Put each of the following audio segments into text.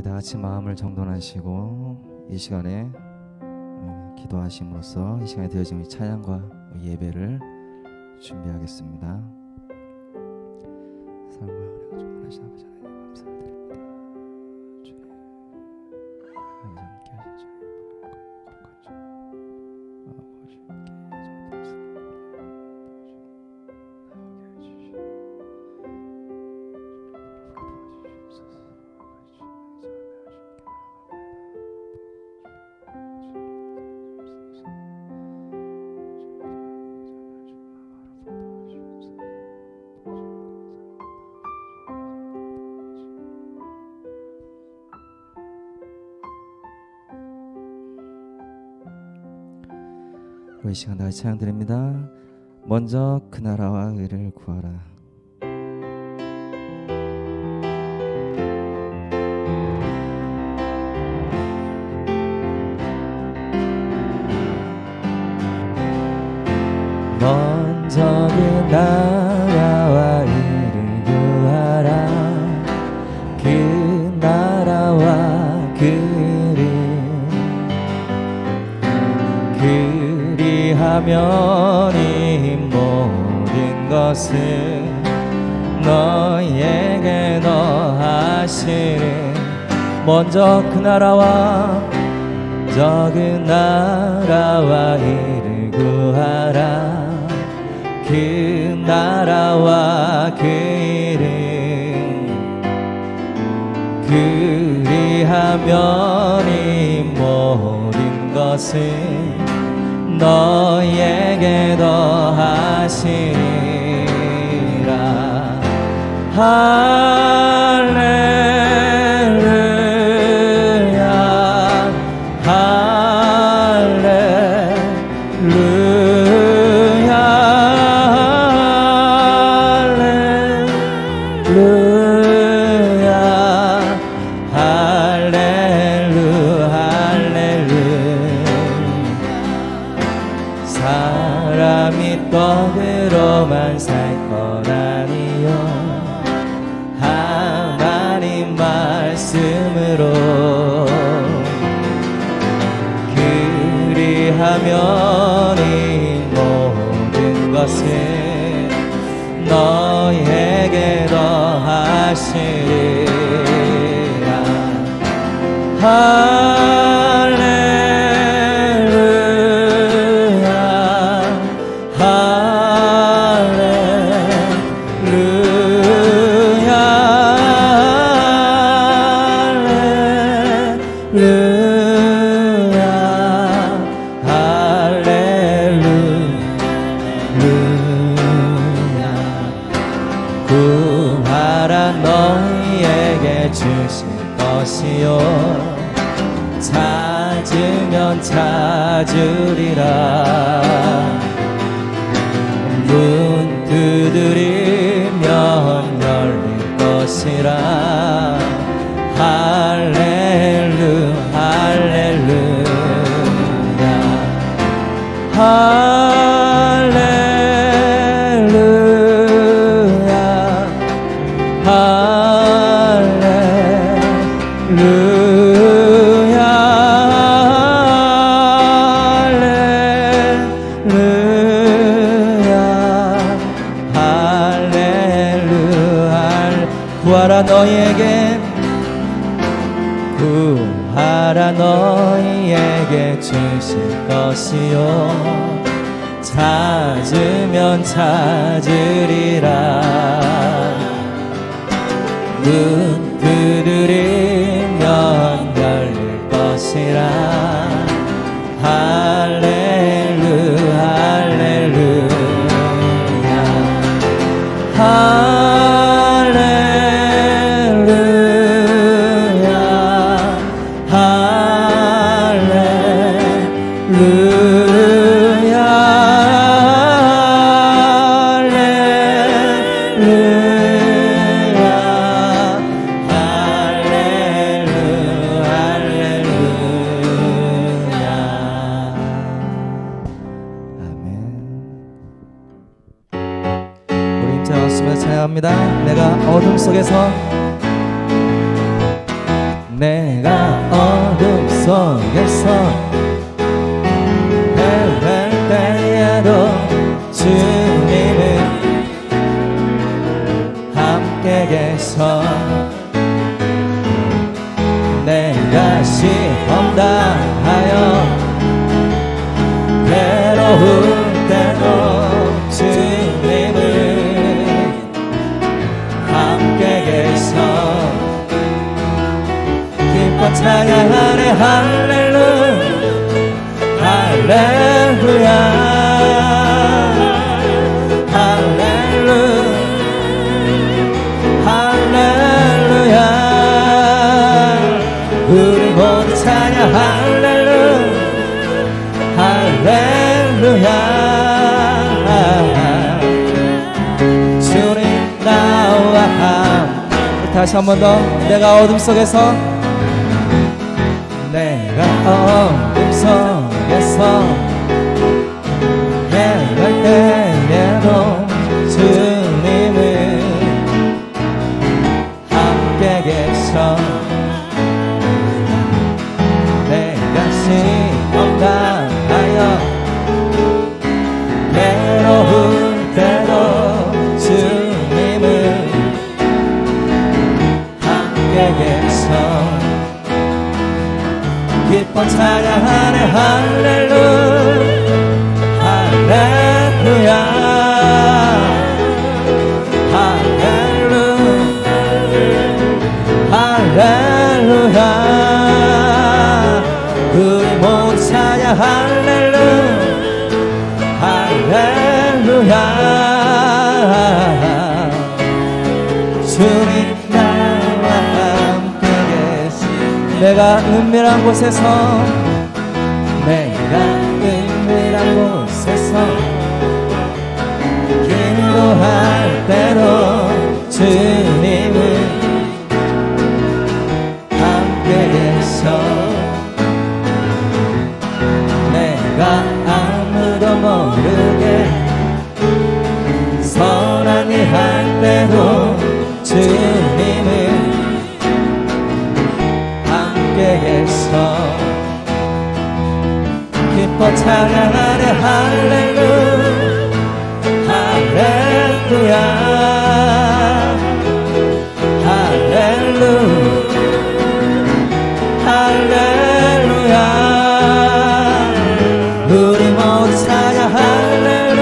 우리 다 같이 마음을 정돈하시고 이 시간에 음, 기도하심으로써 이 시간에 되어진 이 찬양과 예배를 준비하겠습니다. 사랑과 은혜가 충만하신 아버지 이 시간 다시 찬양 드립니다. 먼저 그 나라와 의를 구하라. 것은 너에게 너하시는 먼저 그 나라와 적은 나라와 이를 구하라. 그 나라와 그 이름 그리하면 이 모든 것은 너에게 더하시리라 할렐루야 할렐루야 할렐루야 할렐루 할렐루 사람이 떡으로만 살것 아니요 말씀으로 그리하면 이 모든 것은 너에게 더하시리라 할렐루야 할렐루야. 구하라 너희에게. 구하라 너희에게 주실 것이요. 찾으면 찾으리라 찬양합니다. 내가 어둠 속에서 내가 어둠 속에서 헤맬 때에도 주님은 함께 계셔. 내가 시험 당 다시 한 번 더. 내가 어둠 속에서 내가 어둠 속 찬양 할렐루 할렐루야. 주님 나와 함께 계시 내가 은밀한 곳에서 할렐루야. 우리 모두 찬양 할렐루.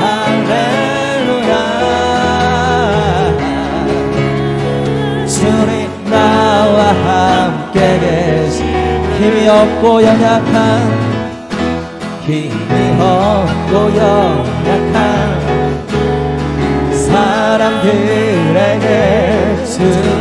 할렐루야. 주님 나와 함께 계시 힘이 없고 연약한 힘이 없고 연약한 사람들에게 주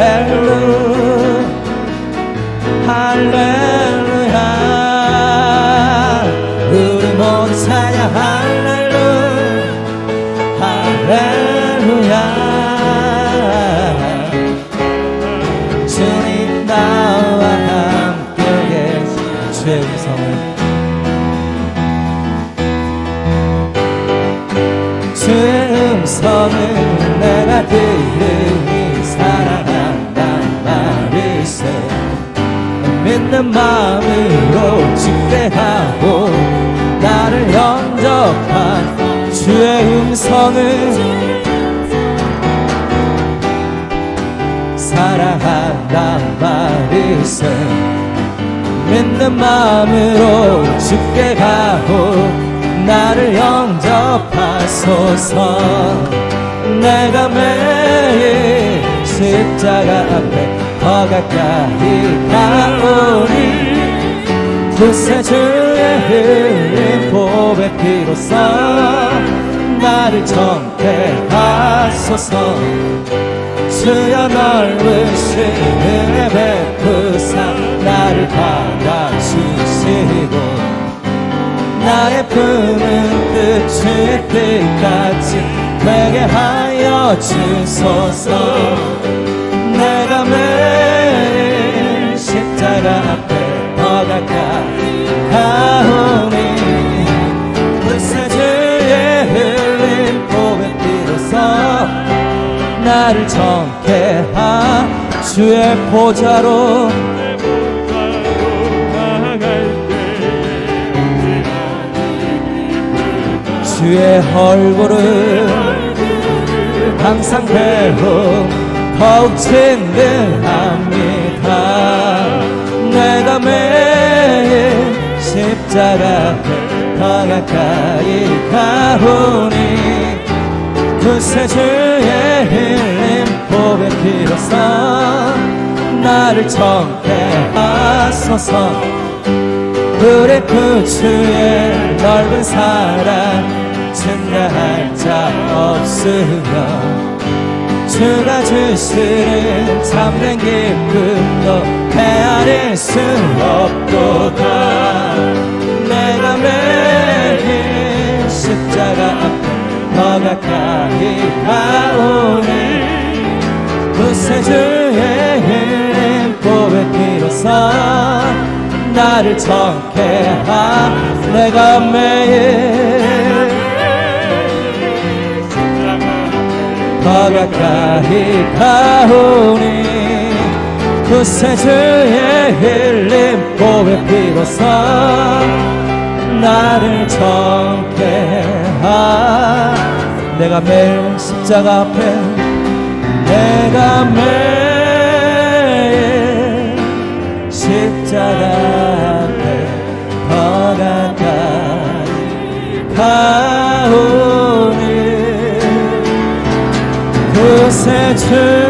할렐루 할렐루야. 우리 모두 찬양 할렐루 할렐루야. 주님 나와 함께 계신 주의 음성을 내가 들으니 사랑 믿는 마음으로 집대하고 나를 영접한 주의 음성을 사랑한단 말을 써 믿는 마음으로 죽게 가고 나를 영접하소서. 내가 매일 십자가 앞에 더 가까이 가오니 구세주의 흘린 보배 피로써 나를 정케하소서. 주여 넓으신 은혜 베푸사 나를 받아주시고 나의 품은 끝의 끝까지 되게 하여 주소서. 내가 매 나를 정케 하 주의 보좌로 주의 얼굴을 항상 배우 더욱 친근합니 십자가 더 가까이 가오니 구세주의 흘림 보배 피로써 나를 정케 하소서. 불의 구주의 넓은 사랑 증가할 자 없으며 주가 주시는 참된 기쁨도 헤아릴 수 없도다 가까이 가오니 구세주의 흘린 보배 피로써 나를 정케 하 내가 매일 더 가까이 가오니 구세주의 흘린 보배 피로써 나를 정케 하 내가 매일 십자가 앞에 내가 매일 십자가 앞에 더 가까이 가오니 구세주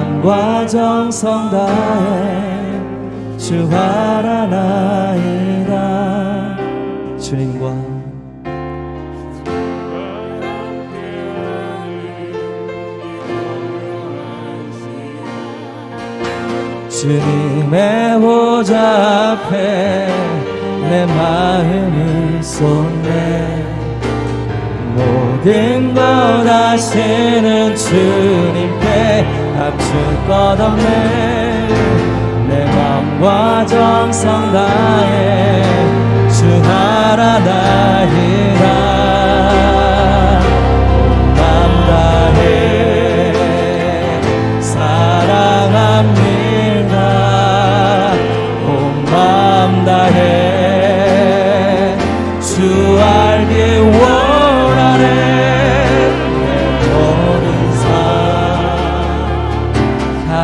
맘과 정성 다해 주 하나나이다 주님과 주님의 보좌 앞에 내 마음을 쏟네. 모든 것 아시는 주님께 감출 것 없네. 내 맘과 정성 다해 주 하나나이다 맘 다해 사랑합니다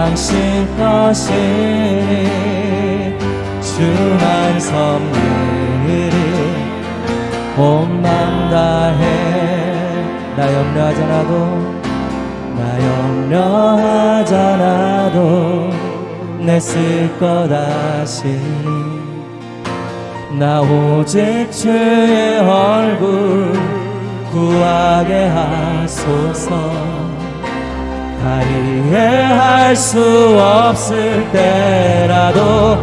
당신 것이니 주만 섭리를 온맘 다해. 나 염려하잖아도 나 염려하잖아도 내쓸것 아시니 나 오직 주의 얼굴 구하게 하소서 다 이해할 수 없을 때라도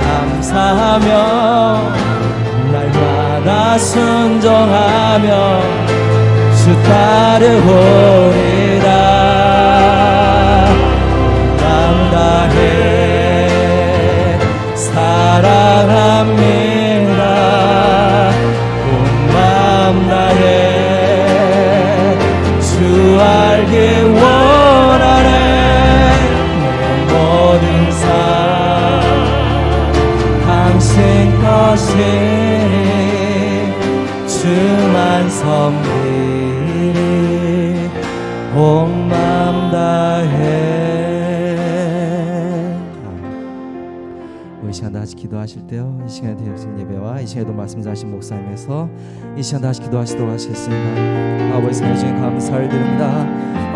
감사하며 날마다 순종하며 주 따르오리라 기도하실 때요 이 시간에 드려진 예배와 이 시간에도 말씀 자신 목사님에서 이 시간 다시 기도하시도록 하시겠습니다. 아버지 중에 감사를 드립니다